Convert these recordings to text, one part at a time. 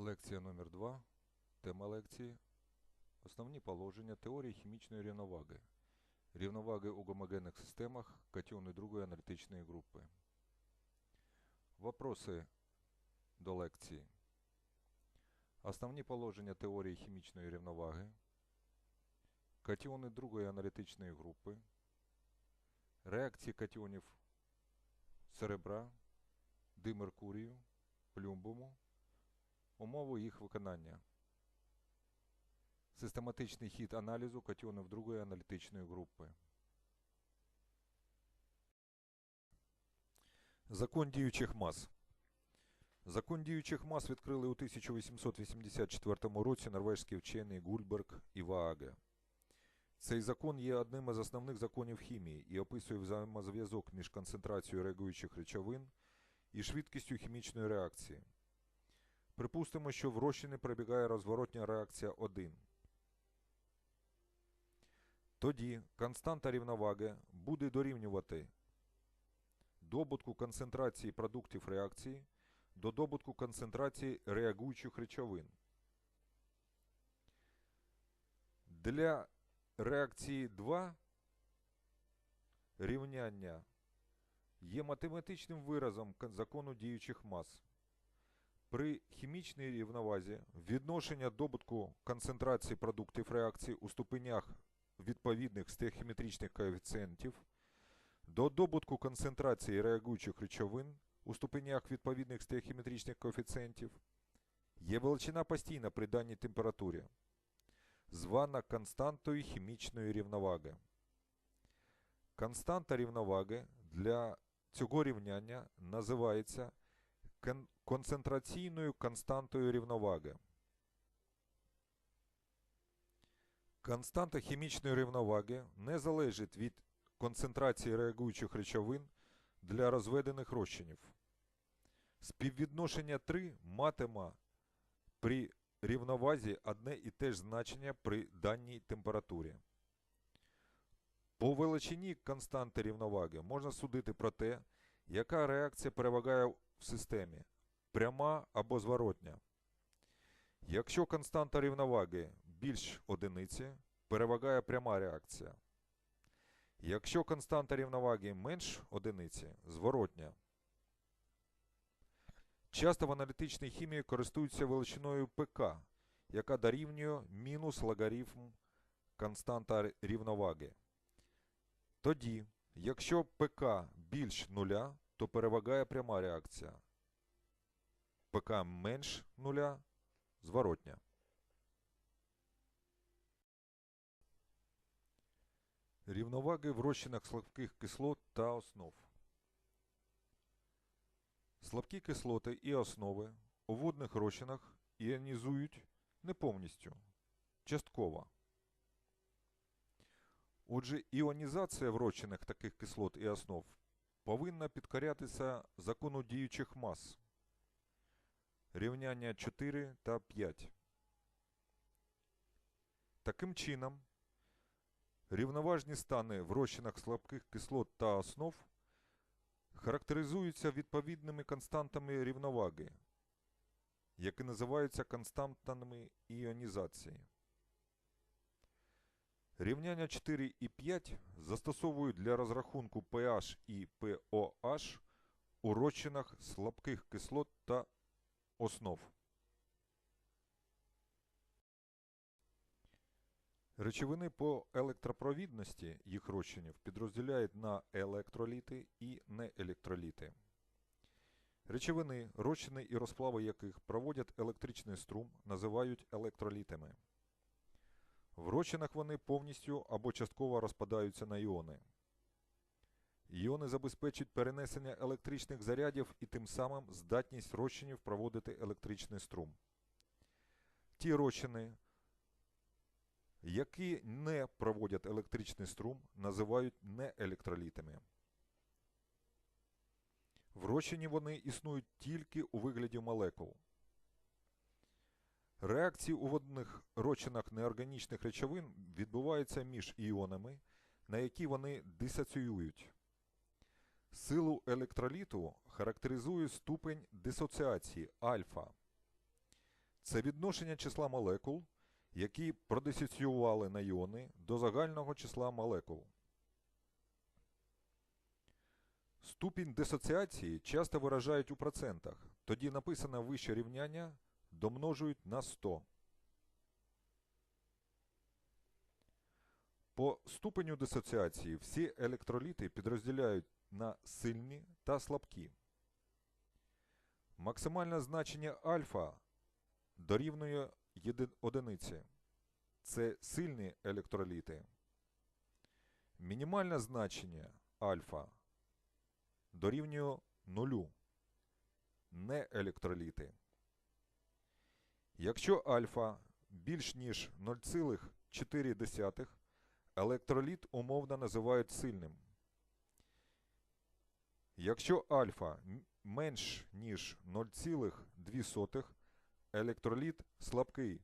Лекція номер 2 Тема лекції Основні положення теорії хімічної рівноваги. Рівноваги у гомогенних системах катіони другої аналітичної групи. Вопроси до лекції. Основні положення теорії хімічної рівноваги. Катіони другої аналітичної групи. Реакції катіонів серебра, димеркурію, плюмбуму. Умови їх виконання. Систематичний хід аналізу катіонів другої аналітичної групи. Закон діючих мас. Закон діючих мас відкрили у 1884 році норвежські вчені Гульберг і Вааге. Цей закон є одним із основних законів хімії і описує взаємозв'язок між концентрацією реагуючих речовин і швидкістю хімічної реакції. Припустимо, що в розчині перебігає розворотня реакція 1. Тоді константа рівноваги буде дорівнювати добутку концентрації продуктів реакції до добутку концентрації реагуючих речовин. Для реакції 2 рівняння є математичним виразом закону діючих мас. При хімічній рівновазі відношення добутку концентрації продуктів реакції у ступенях відповідних стеохіметричних коефіцієнтів до добутку концентрації реагуючих речовин у ступенях відповідних стеохіметричних коефіцієнтів є величина постійна при даній температурі, звана константою хімічної рівноваги. Константа рівноваги для цього рівняння називається концентраційною константою рівноваги. Константа хімічної рівноваги не залежить від концентрації реагуючих речовин для розведених розчинів. Співвідношення 3 матиме при рівновазі одне і те ж значення при даній температурі. По величині константи рівноваги можна судити про те, яка реакція перевагає в системі пряма або зворотня. Якщо константа рівноваги більш одиниці, перевагає пряма реакція. Якщо константа рівноваги менш одиниці, зворотня. Часто в аналітичній хімії користуються величиною ПК, яка дорівнює мінус логарифм константа рівноваги. Тоді, якщо ПК більш нуля, то перевагає пряма реакція. ПК менш нуля зворотня. Рівноваги в слабких кислот та основ. Слабкі кислоти і основи у водних розчинах іонізують не повністю, частково. Отже, іонізація в таких кислот і основ повинна підкорятися закону діючих мас рівняння 4 та 5. Таким чином, рівноважні стани в розчинах слабких кислот та основ характеризуються відповідними константами рівноваги, які називаються константами іонізації. Рівняння 4 і 5 застосовують для розрахунку pH і POH у розчинах слабких кислот та основ. Речовини по електропровідності їх розчинів підрозділяють на електроліти і неелектроліти. Речовини, розчини і розплави яких проводять електричний струм, називають електролітами. В розчинах вони повністю або частково розпадаються на іони. Іони забезпечують перенесення електричних зарядів і тим самим здатність розчинів проводити електричний струм. Ті розчини, які не проводять електричний струм, називають неелектролітами. В розчині вони існують тільки у вигляді молекул. Реакції у водних розчинах неорганічних речовин відбуваються між іонами, на які вони дисоціюють. Силу електроліту характеризує ступень дисоціації альфа. це відношення числа молекул, які продисоціювали на іони до загального числа молекул. Ступінь дисоціації часто виражають у процентах, тоді написане вище рівняння домножують на 100. По ступеню дисоціації всі електроліти підрозділяють на сильні та слабкі. Максимальне значення альфа дорівнює одиниці. Це сильні електроліти. Мінімальне значення альфа дорівнює нулю. Не електроліти. Якщо альфа більш ніж 0,4, електроліт умовно називають сильним. Якщо альфа менш ніж 0,2, електроліт слабкий.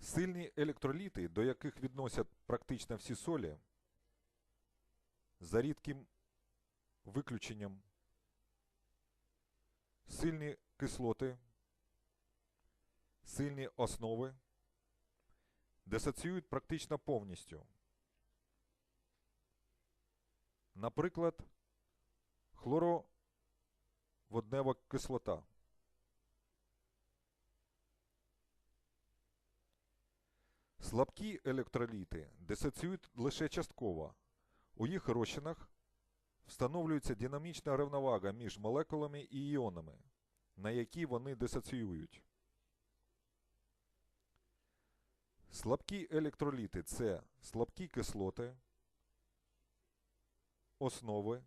Сильні електроліти, до яких відносять практично всі солі, за рідким виключенням сильні кислоти, сильні основи, дисоціюють практично повністю. Наприклад, хлороводнева кислота. Слабкі електроліти дисоціюють лише частково. У їх розчинах встановлюється динамічна рівновага між молекулами і іонами, на які вони дисоціюють. Слабкі електроліти це слабкі кислоти, основи,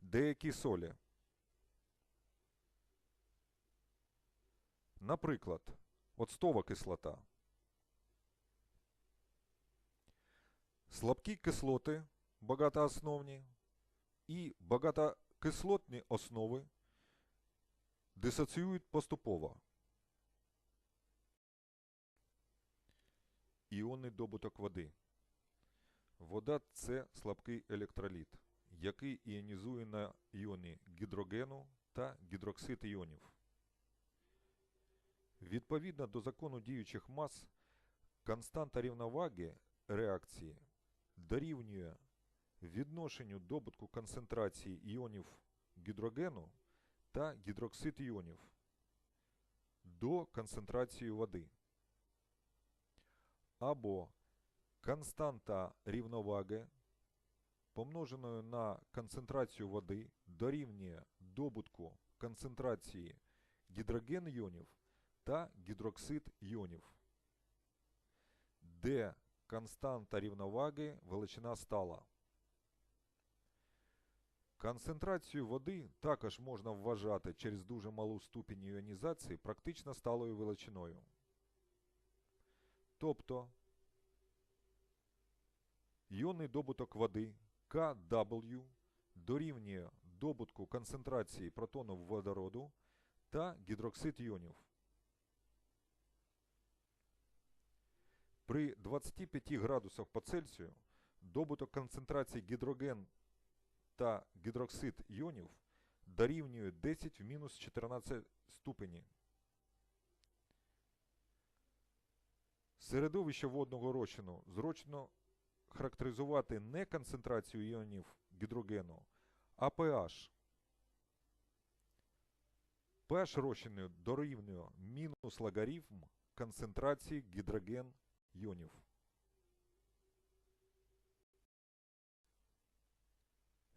деякі солі. Наприклад, оцтова кислота. Слабкі кислоти багатоосновні і багатокислотні основи дисоціюють поступово. Іонний добуток води. Вода це слабкий електроліт, який іонізує на іони гідрогену та гідроксид іонів. Відповідно до закону діючих мас, константа рівноваги реакції дорівнює відношенню добутку концентрації іонів гідрогену та гідроксид іонів до концентрації води. Або константа рівноваги помноженою на концентрацію води дорівнює добутку концентрації гідроген іонів та гідроксид іонів, де константа рівноваги величина стала. Концентрацію води також можна вважати через дуже малу ступінь іонізації практично сталою величиною. Тобто іонний добуток води KW дорівнює добутку концентрації протонів водороду та гідроксид іонів. При 25 градусах по Цельсію добуток концентрації гідроген та гідроксид іонів дорівнює 10 в мінус 14 ступені. Середовище водного розчину зручно характеризувати не концентрацію іонів гідрогену, а pH. pH розчину дорівнює мінус логарифм концентрації гідроген іонів.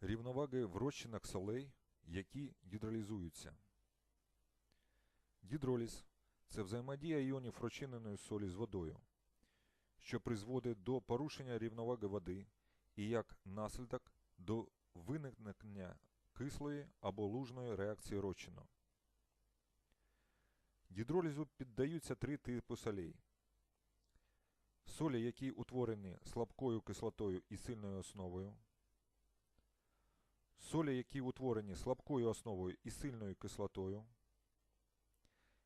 Рівноваги в розчинах солей, які гідролізуються. Гідроліз це взаємодія іонів розчиненої солі з водою, що призводить до порушення рівноваги води і як наслідок до виникнення кислої або лужної реакції розчину. Гідролізу піддаються три типи солей. Солі, які утворені слабкою кислотою і сильною основою. Солі, які утворені слабкою основою і сильною кислотою.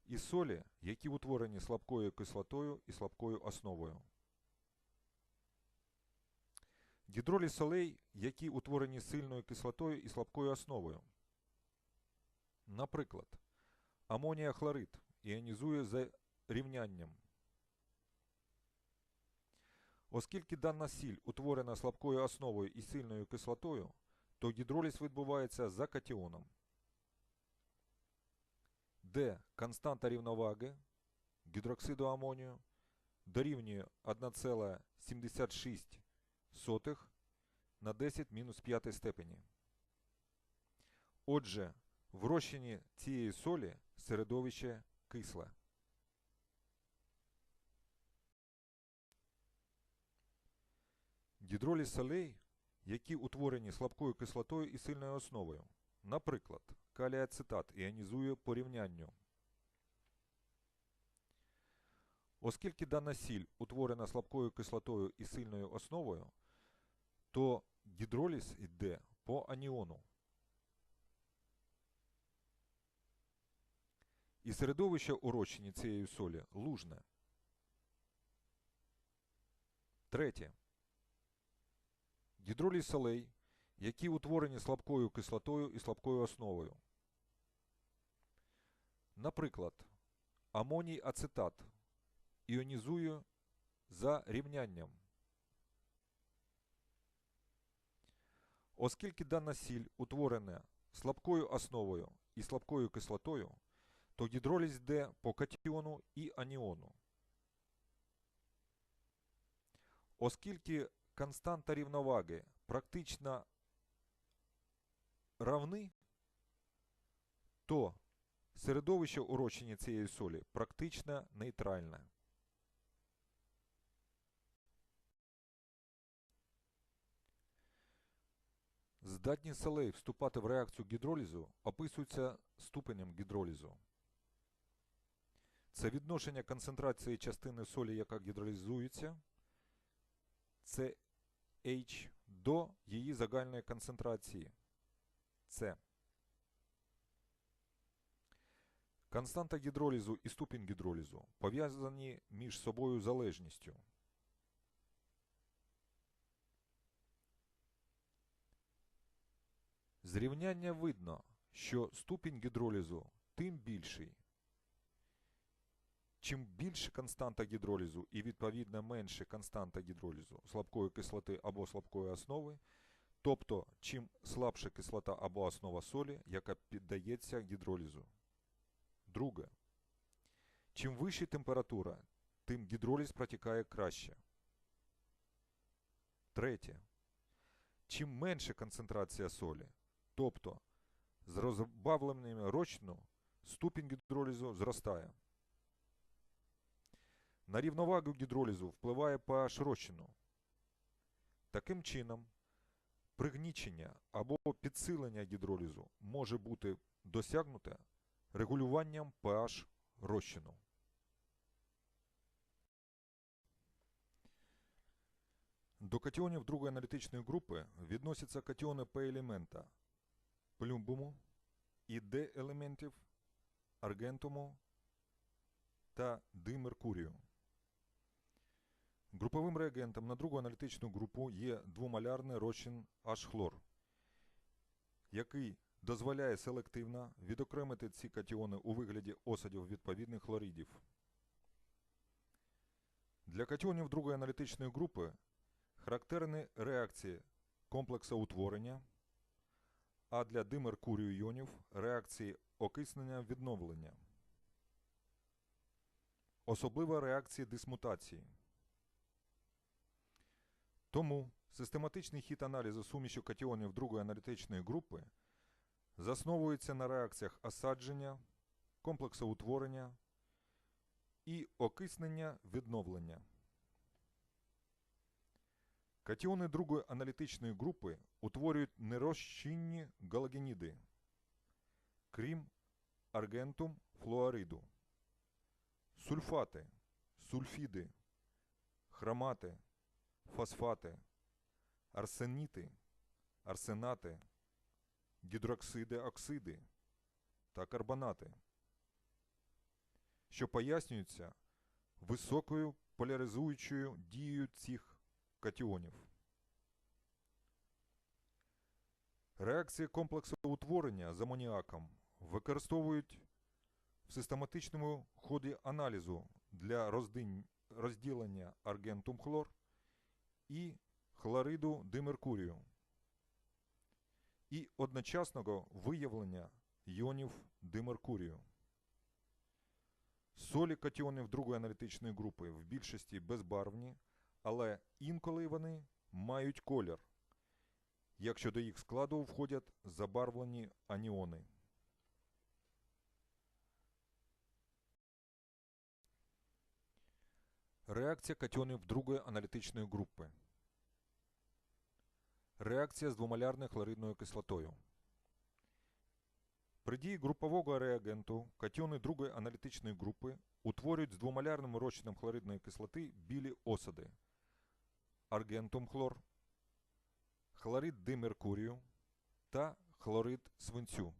І солі, які утворені слабкою кислотою і слабкою основою. Гідроліз солей, які утворені сильною кислотою і слабкою основою. Наприклад, амонія хлорид іонізує за рівнянням. Оскільки дана сіль утворена слабкою основою і сильною кислотою, то гідроліз відбувається за катіоном. Де константа рівноваги гідроксиду амонію дорівнює 1,76 на 10 мінус 5 степені. Отже, в розчині цієї солі середовище кисле. Гідроліз солей, які утворені слабкою кислотою і сильною основою. Наприклад, каліацетат іонізує по рівнянню. Оскільки дана сіль утворена слабкою кислотою і сильною основою, то гідроліз йде по аніону. І середовище у розчині цієї солі лужне. Третє. Гідроліз солей, які утворені слабкою кислотою і слабкою основою. Наприклад, амоній ацетат іонізує за рівнянням. Оскільки дана сіль утворена слабкою основою і слабкою кислотою, то гідроліз йде по катіону і аніону. Оскільки константа рівноваги практично равни, то середовище у розчині цієї солі практично нейтральне. Здатність солей вступати в реакцію гідролізу описується ступенем гідролізу. Це відношення концентрації частини солі, яка гідролізується, це H до її загальної концентрації С. Константа гідролізу і ступінь гідролізу пов'язані між собою залежністю. З рівняння видно, що ступінь гідролізу тим більший. Чим більше константа гідролізу і відповідно менше константа гідролізу слабкої кислоти або слабкої основи, тобто чим слабша кислота або основа солі, яка піддається гідролізу. Друге. Чим вища температура, тим гідроліз протікає краще. Третє. Чим менша концентрація солі, тобто з розбавленнями розчину, ступінь гідролізу зростає. На рівновагу гідролізу впливає pH розчину. Таким чином, пригнічення або підсилення гідролізу може бути досягнуте регулюванням pH розчину. До катіонів другої аналітичної групи відносяться катіони П-елемента плюмбуму і Д-елементів аргентуму та димеркурію. Груповим реагентом на другу аналітичну групу є двомолярний розчин H-хлор, який дозволяє селективно відокремити ці катіони у вигляді осадів відповідних хлоридів. Для катіонів другої аналітичної групи характерні реакції комплексоутворення, а для димеркурію іонів реакції окиснення відновлення. Особлива реакція дисмутації. Тому систематичний хід аналізу суміші катіонів другої аналітичної групи засновується на реакціях осадження, комплексоутворення і окиснення відновлення. Катіони другої аналітичної групи утворюють нерозчинні галогеніди, крім аргентум флуориду, сульфати, сульфіди, хромати, фосфати, арсеніти, арсенати, гідроксиди, оксиди та карбонати, що пояснюються високою поляризуючою дією цих катіонів. Реакція комплексу утворення з амоніаком використовують в систематичному ході аналізу для розділення аргентум хлор і хлориду димеркурію і одночасного виявлення іонів димеркурію. Солі катіонів другої аналітичної групи в більшості безбарвні, але інколи вони мають колір, якщо до їх складу входять забарвлені аніони. Реакція катіонів другої аналітичної групи. Реакція з двомолярною хлоридною кислотою. При дії групового реагенту катіони другої аналітичної групи утворюють з двомолярним розчином хлоридної кислоти білі осади. Аргентум хлор, хлорид димеркурію та хлорид свинцю.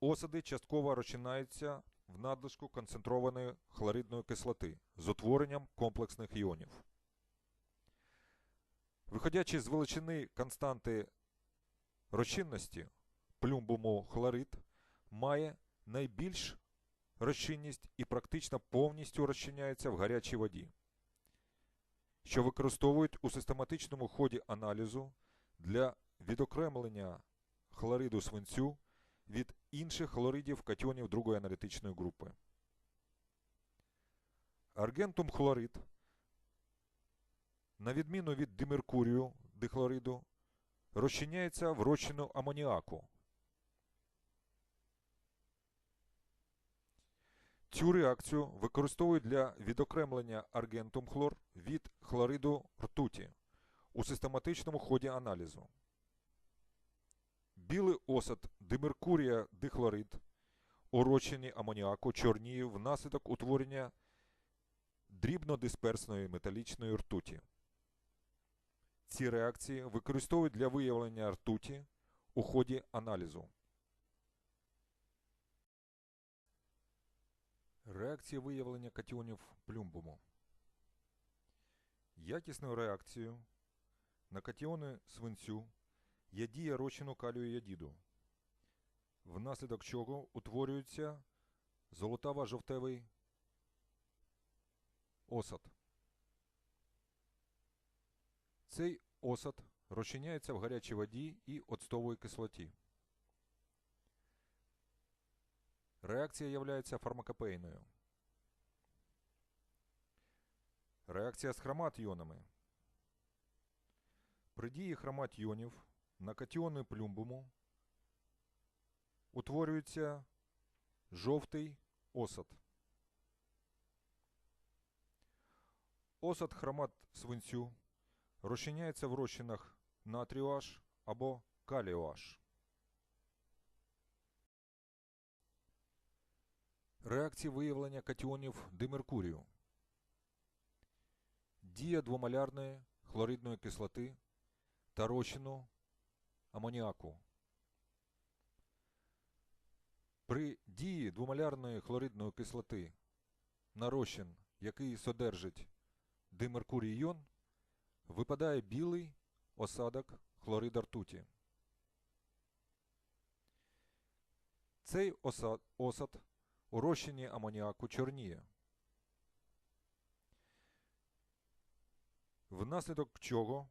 Осади частково розчиняються в надлишку концентрованої хлоридної кислоти з утворенням комплексних іонів. Виходячи з величини константи розчинності, плюмбуму хлорид має найбільш розчинність і практично повністю розчиняється в гарячій воді, що використовують у систематичному ході аналізу для відокремлення хлориду свинцю від інших хлоридів катіонів другої аналітичної групи. Аргентум хлорид, на відміну від димеркурію дихлориду, розчиняється в розчину амоніаку. Цю реакцію використовують для відокремлення аргентум хлор від хлориду ртуті у систематичному ході аналізу. Білий осад димеркурія дихлорид у розчині амоніаку чорніє внаслідок утворення дрібнодисперсної металічної ртуті. Ці реакції використовують для виявлення ртуті у ході аналізу. Реакція виявлення катіонів плюмбуму. Якісною реакцією на катіони свинцю є дія розчину ядіду, внаслідок чого утворюється золотаво-жовтевий осад. Цей осад розчиняється в гарячій воді і оцтової кислоті. Реакція являється фармакопейною. Реакція з хромат-іонами. При дії хромат-іонів на катіони плюмбуму утворюється жовтий осад. Осад хромат свинцю розчиняється в розчинах натрію H або калію Реакції виявлення катіонів димеркурію. Дія двомолярної хлоридної кислоти та розчину амоніаку. При дії двомолярної хлоридної кислоти на розчин, який содержить димеркурій іон, випадає білий осадок хлорида ртуті. Цей осад, осад у розчині амоніаку чорніє, внаслідок чого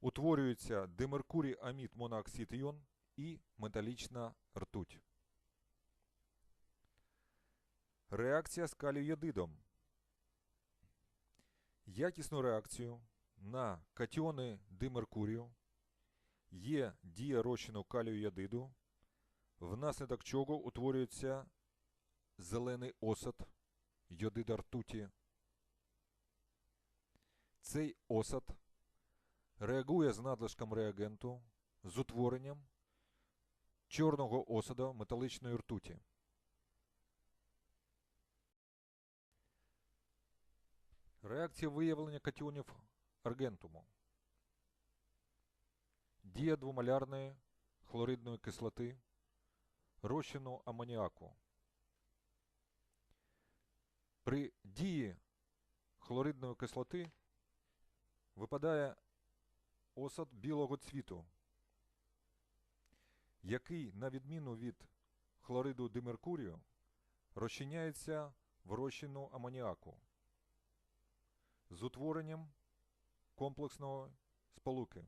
утворюється димеркурій амід монооксид іон і металічна ртуть. Реакція з калієдидом. Якісну реакцію на катіони димеркурію є дія розчину калію ядиду, внаслідок чого утворюється зелений осад йодида ртуті. Цей осад реагує з надлишком реагенту з утворенням чорного осада металичної ртуті. Реакція виявлення катіонів аргентуму. Дія двомолярної хлоридної кислоти розчину амоніаку. При дії хлоридної кислоти випадає осад білого цвіту. який, на відміну від хлориду димеркурію, розчиняється в розчину амоніаку з утворенням комплексного сполуки.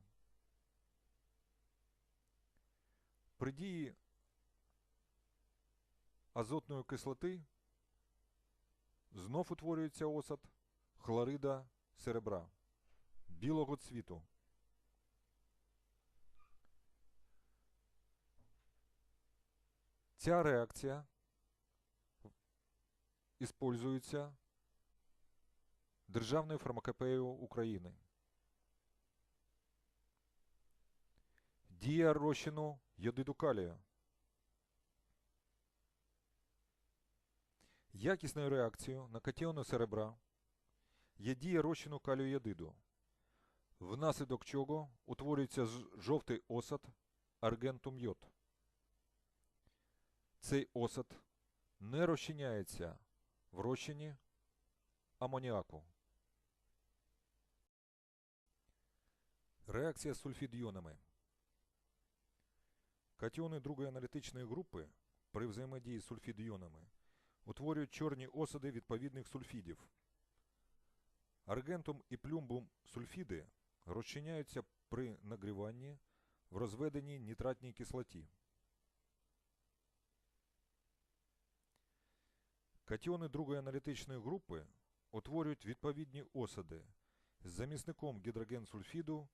При дії азотної кислоти знов утворюється осад хлорида серебра білого цвіту. Ця реакція использується Державною фармакопеєю України. Дія розчину йодиду калію. Якісною реакцією на катіони серебра є дія розчину калію йодиду, внаслідок чого утворюється жовтий осад аргентум йод. Цей осад не розчиняється в розчині амоніаку. Реакція з сульфідйонами. Катіони другої аналітичної групи при взаємодії з сульфідйонами утворюють чорні осади відповідних сульфідів. Аргентум і плюмбум сульфіди розчиняються при нагріванні в розведеній нітратній кислоті. Катіони другої аналітичної групи утворюють відповідні осади з замісником гідрогенсульфіду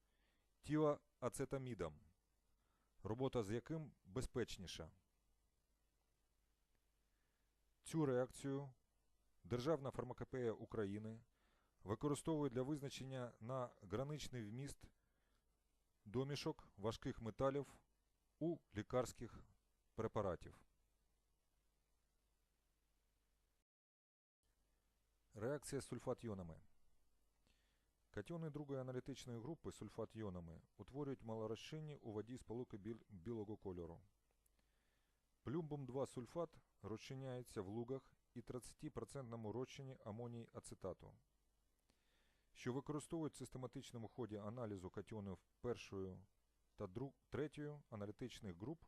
тіоацетамідом, робота з яким безпечніша. Цю реакцію Державна фармакопея України використовує для визначення на граничний вміст домішок важких металів у лікарських препаратів. Реакція з сульфат-йонами. Катіони другої аналітичної групи сульфат-йонами утворюють малорозчинні у воді сполуки білого кольору. Плюмбум 2 сульфат розчиняється в лугах і 30% розчині амоній ацетату, що використовують в систематичному ході аналізу катіонів першої та третьої аналітичних груп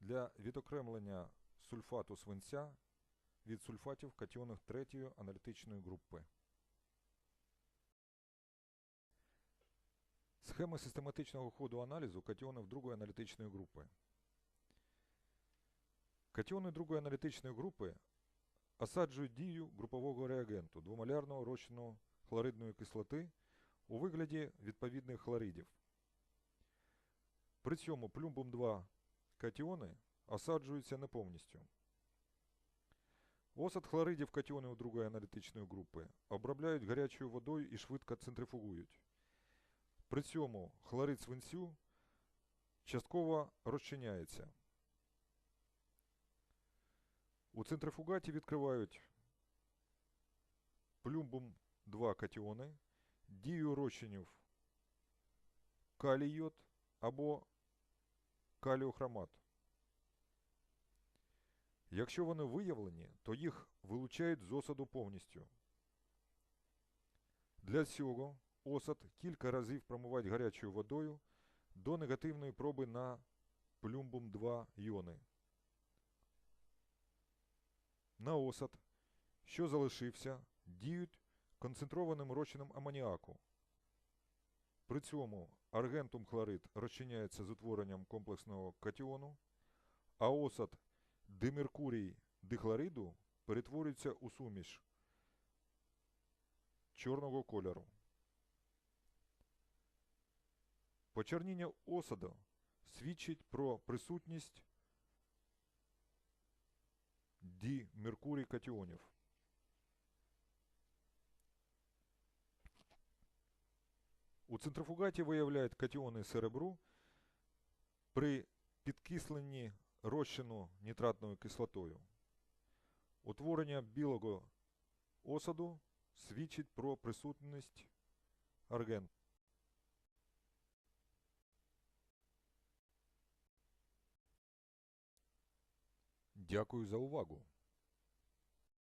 для відокремлення сульфату свинця від сульфатів катіонів третьої аналітичної групи. Схема систематичного ходу аналізу катіонів другої аналітичної групи. Катіони другої аналітичної групи осаджують дію групового реагенту двомолярного розчину хлоридної кислоти у вигляді відповідних хлоридів. При цьому плюмбум 2 катіони осаджуються не повністю. Осад хлоридів катіонів другої аналітичної групи обробляють гарячою водою і швидко центрифугують. При цьому хлорид свинцю частково розчиняється. У центрифугаті відкривають плюмбум 2 катіони, дію розчинів калій йод або каліохромат. Якщо вони виявлені, то їх вилучають з осаду повністю. Для цього осад кілька разів промивають гарячою водою до негативної проби на плюмбум 2 йони. На осад, що залишився, діють концентрованим розчином амоніаку. При цьому аргентум хлорид розчиняється з утворенням комплексного катіону, а осад димеркурій дихлориду перетворюється у суміш чорного кольору. Почерніння осаду свідчить про присутність дімеркурій катіонів. У центрифугаті виявляють катіони серебру при підкисленні розчину нітратною кислотою. Утворення білого осаду свідчить про присутність арген. Дякую за увагу.